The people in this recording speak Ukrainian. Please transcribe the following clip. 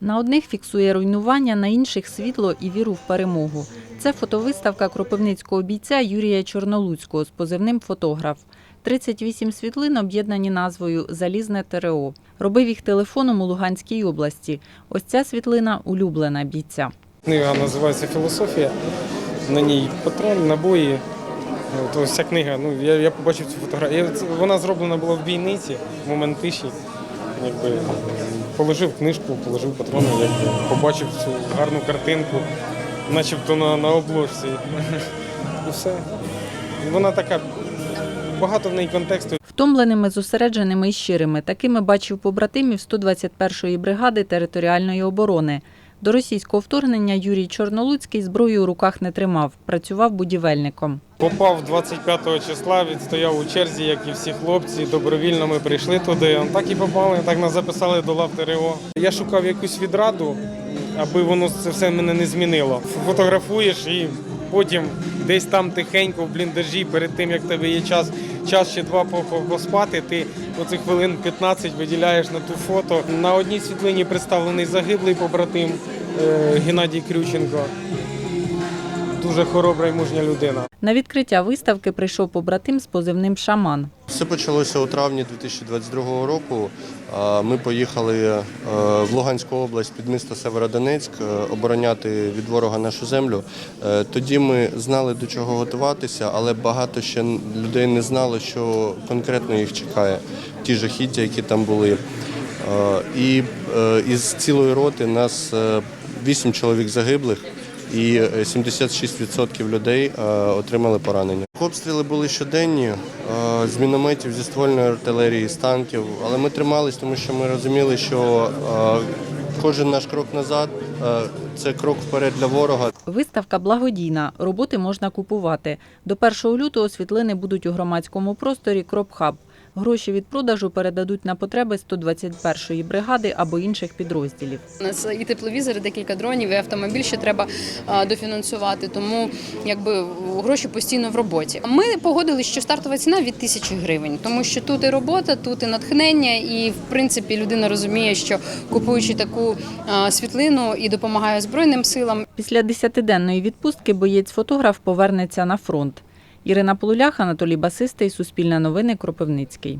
На одних фіксує руйнування, на інших світло і віру в перемогу. Це фотовиставка кропивницького бійця Юрія Чорнолуцького з позивним фотограф. 38 світлин об'єднані назвою Залізне ТРО. Робив їх телефоном у Луганській області. Ось ця світлина улюблена бійця. Книга називається Філософія. На ній патрон, набої. Ось ця книга. Ну, я, я побачив цю фотографію. Вона зроблена була в бійниці, в момент тиші. Якби, положив книжку, положив патрони, якби, побачив цю гарну картинку, начебто на, на обложці. І все. Вона така, багато в неї контексту. Втомленими, зосередженими і щирими. Такими бачив побратимів 121-ї бригади територіальної оборони. До російського вторгнення Юрій Чорнолуцький зброю у руках не тримав, працював будівельником. Попав 25 числа, відстояв у черзі, як і всі хлопці. Добровільно ми прийшли туди. Так і попали, так нас записали до лав ТРО. Я шукав якусь відраду, аби воно це все мене не змінило. Фотографуєш і потім десь там тихенько в бліндажі, перед тим як тебе є час, час ще два по- по- поспати. Ти оцих хвилин 15 виділяєш на ту фото. На одній світлині представлений загиблий побратим е, Геннадій Крюченко. Дуже хоробра і мужня людина. На відкриття виставки прийшов побратим з позивним Шаман. Все почалося у травні 2022 року. Ми поїхали е, в Луганську область під місто Северодонецьк е, обороняти від ворога нашу землю. Е, Тоді ми знали до чого готуватися, але багато ще людей не знало, що конкретно їх чекає. Ті жахіття, які там були. І із цілої роти нас 8 чоловік загиблих і е, 76% людей е, отримали поранення. Обстріли були щоденні е, з мінометів, зі ствольної артилерії, з танків, але ми тримались, тому що ми розуміли, що е, кожен наш крок назад е, це крок вперед для ворога. Виставка благодійна. Роботи можна купувати. До 1 лютого світлини будуть у громадському просторі Кропхаб. Гроші від продажу передадуть на потреби 121-ї бригади або інших підрозділів. У нас і тепловізори, декілька дронів, і автомобіль ще треба дофінансувати. Тому якби гроші постійно в роботі. Ми погодилися, що стартова ціна від тисячі гривень, тому що тут і робота, тут і натхнення, і в принципі людина розуміє, що купуючи таку світлину і допомагає збройним силам, Після 10-денної відпустки боєць-фотограф повернеться на фронт. Ірина Полулях, Анатолій Басистий, Суспільне новини, Кропивницький.